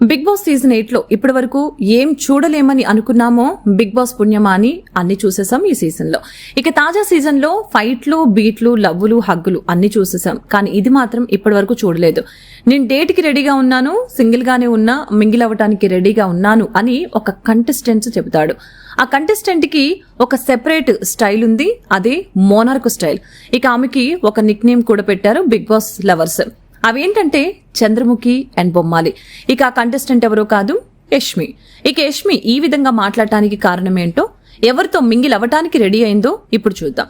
Big boss season ఎయిట్లో ఇప్పటి వరకు ఏం చూడలేమని అనుకున్నామో బిగ్ బాస్ పుణ్యమా అని అన్ని చూసేసాం ఈ సీజన్లో ఇక తాజా సీజన్లో ఫైట్లు బీట్లు లవ్వులు హగ్గులు అన్ని చూసేసాం. కానీ ఇది మాత్రం ఇప్పటి వరకు చూడలేదు. నేను డేట్కి రెడీగా ఉన్నాను సింగిల్ గానే ఉన్నా మింగిల్ అవ్వటానికి రెడీగా ఉన్నాను అని ఒక కంటెస్టెంట్ చెబుతాడు. ఆ కంటెస్టెంట్కి ఒక సెపరేట్ స్టైల్ ఉంది అదే మోనార్క్ స్టైల్ ఇక ఆమెకి ఒక నిక్ నేమ్ కూడా పెట్టారు బిగ్ బాస్ లవర్స్. అవేంటంటే చంద్రముఖి అండ్ బొమ్మాలి. ఇక ఆ కంటెస్టెంట్ ఎవరో కాదు యష్మి. ఇక యష్మి ఈ విధంగా మాట్లాడటానికి కారణం ఏంటో ఎవరితో మింగిల్ అవ్వటానికి రెడీ అయిందో ఇప్పుడు చూద్దాం.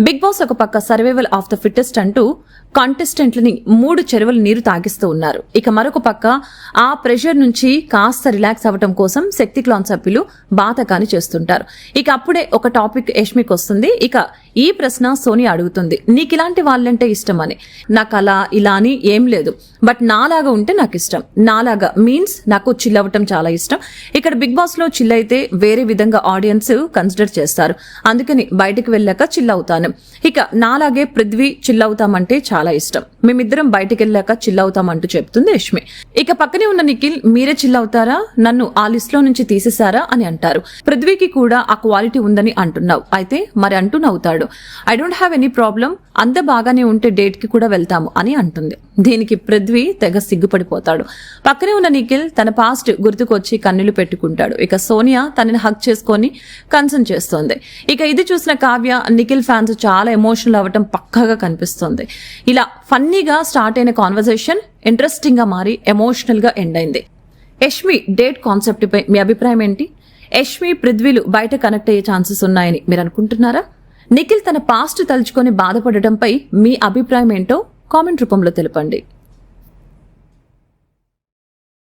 బిగ్ బాస్ ఒక పక్క సర్వైవల్ ఆఫ్ ద ఫిట్టెస్ట్ అంటూ కాంటెస్టెంట్లని మూడు చెరువుల నీరు తాగిస్తూ ఉన్నారు. ఇక మరొక పక్క ఆ ప్రెషర్ నుంచి కాస్త రిలాక్స్ అవ్వటం కోసం శక్తి క్లాన్ సభ్యులు బాతకాని చేస్తుంటారు. ఇక అప్పుడే ఒక టాపిక్ యష్మికి వస్తుంది ఇక ఈ ప్రశ్న సోనియా అడుగుతుంది. నీకు ఇలాంటి వాళ్ళంటే ఇష్టం అని నాకు అలా ఇలా అని ఏం లేదు. బట్ నాలాగా ఉంటే నాకు ఇష్టం. నాలాగా మీన్స్ నాకు చిల్ అవ్వటం చాలా ఇష్టం. ఇక్కడ బిగ్ బాస్లో చిల్ అయితే వేరే విధంగా ఆడియన్స్ కన్సిడర్ చేస్తారు. అందుకని బయటకు వెళ్ళాక చిల్ అవుతాను. ఇక నాలాగే పృథ్వీ చిల్ అవుతామంటే చాలా ఇష్టం. మేమిద్దరం బయటకు వెళ్ళాక చిల్ అవుతామంటూ చెప్తుంది యష్మి. ఇక పక్కనే ఉన్న నిఖిల్ మీరే చిల్ అవుతారా? నన్ను ఆ లిస్ట్లో నుంచి తీసేశారా? అని అంటారు. పృథ్వీకి కూడా ఆ క్వాలిటీ ఉందని అంటున్నావు. అయితే మరి అంటూ నవ్వుతాడు. I don't have any problem అంత బాగానే ఉంటే డేట్కి కూడా వెళ్తాము అని అంటుంది. దీనికి పృథ్వీ తెగ సిగ్గుపడిపోతాడు. పక్కనే ఉన్న నిఖిల్ తన పాస్ట్ గుర్తుకొచ్చి కన్నులు పెట్టుకుంటాడు. ఇక సోనియా తనని హక్ చేసుకొని కన్సర్న్ చేస్తోంది. ఇక ఇది చూసిన కావ్య నిఖిల్ ఫ్యాన్స్ చాలా ఎమోషనల్ అవ్వటం పక్కగా కనిపిస్తోంది. ఇలా ఫన్నీగా స్టార్ట్ అయిన కాన్వర్జేషన్ ఇంట్రెస్టింగ్గా మారి ఎమోషనల్గా ఎండ్ అయింది. యష్మి డేట్ కాన్సెప్ట్ పై మీ అభిప్రాయం ఏంటి? యష్మి పృథ్వీలు బయట కనెక్ట్ అయ్యే ఛాన్సెస్ ఉన్నాయని మీరు అనుకుంటున్నారా? నిఖిల్ తన పాస్ట్ తలుచుకొని బాధపడటంపై మీ అభిప్రాయం ఏంటో కామెంట్ రూపంలో తెలపండి.